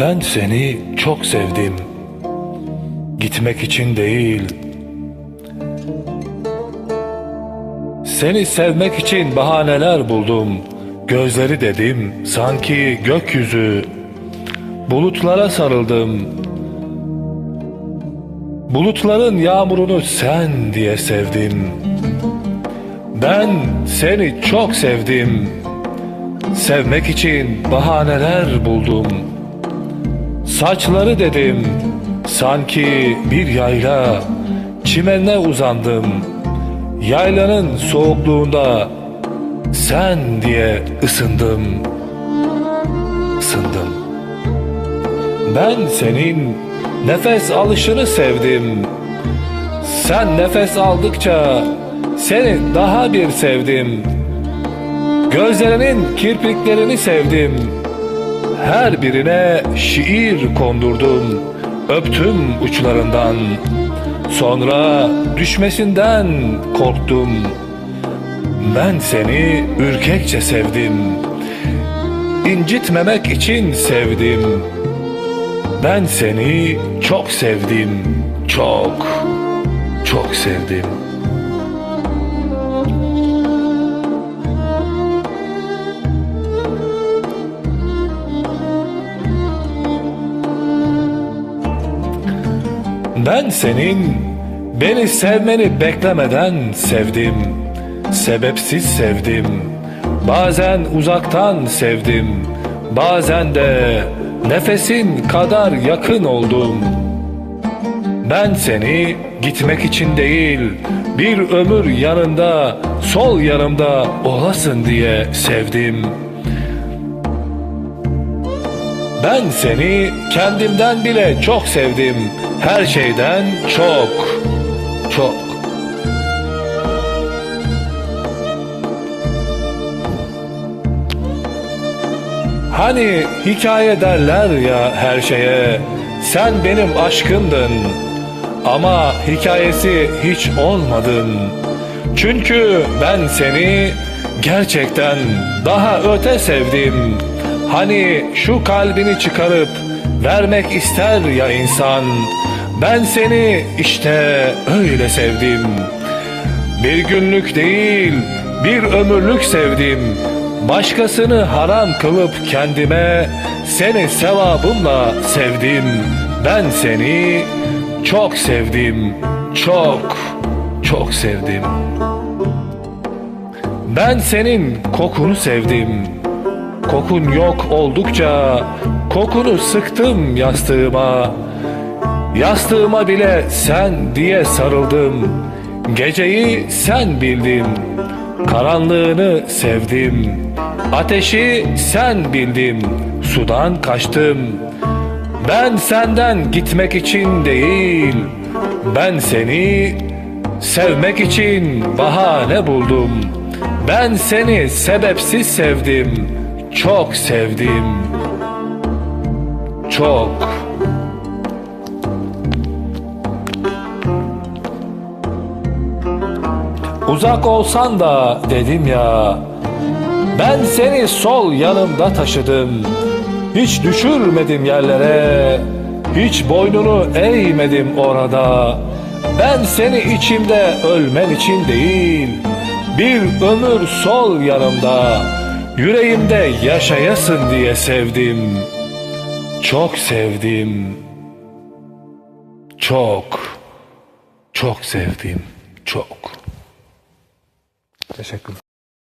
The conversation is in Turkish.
Ben seni çok sevdim. Gitmek için değil. Seni sevmek için bahaneler buldum. Gözleri dedim sanki gökyüzü. Bulutlara sarıldım. Bulutların yağmurunu sen diye sevdim. Ben seni çok sevdim. Sevmek için bahaneler buldum. Saçları dedim, sanki bir yayla, çimenine uzandım. Yaylanın soğukluğunda sen diye ısındım, ısındım. Ben senin nefes alışını sevdim. Sen nefes aldıkça seni daha bir sevdim. Gözlerinin kirpiklerini sevdim. Her birine şiir kondurdum. Öptüm uçlarından. Sonra düşmesinden korktum. Ben seni ürkekçe sevdim. İncitmemek için sevdim. Ben seni çok sevdim. Çok, çok sevdim. Ben senin beni sevmeni beklemeden sevdim. Sebepsiz sevdim. Bazen uzaktan sevdim. Bazen de nefesin kadar yakın oldum. Ben seni gitmek için değil, bir ömür yanında, sol yanımda olasın diye sevdim. Ben seni kendimden bile çok sevdim. Her şeyden çok, çok. Hani hikaye derler ya her şeye, sen benim aşkımdın. Ama hikayesi hiç olmadın. Çünkü ben seni gerçekten daha öte sevdim. Hani şu kalbini çıkarıp vermek ister ya insan. Ben seni işte öyle sevdim. Bir günlük değil, bir ömürlük sevdim. Başkasını haram kılıp kendime seni sevabımla sevdim. Ben seni çok sevdim. Çok, çok sevdim. Ben senin kokunu sevdim. Kokun yok oldukça kokunu sıktım yastığıma. Yastığıma bile sen diye sarıldım. Geceyi sen bildin. Karanlığını sevdim. Ateşi sen bildin. Sudan kaçtım. Ben senden gitmek için değil. Ben seni sevmek için bahane buldum. Ben seni sebepsiz sevdim. Çok sevdim. Çok. Uzak olsan da dedim ya Ben seni sol yanımda taşıdım Hiç düşürmedim yerlere Hiç boynunu eğmedim orada Ben seni içimde ölmen için değil Bir ömür sol yanımda Yüreğimde yaşayasın diye sevdim. Çok sevdim. Çok Çok sevdim. Çok. Teşekkürler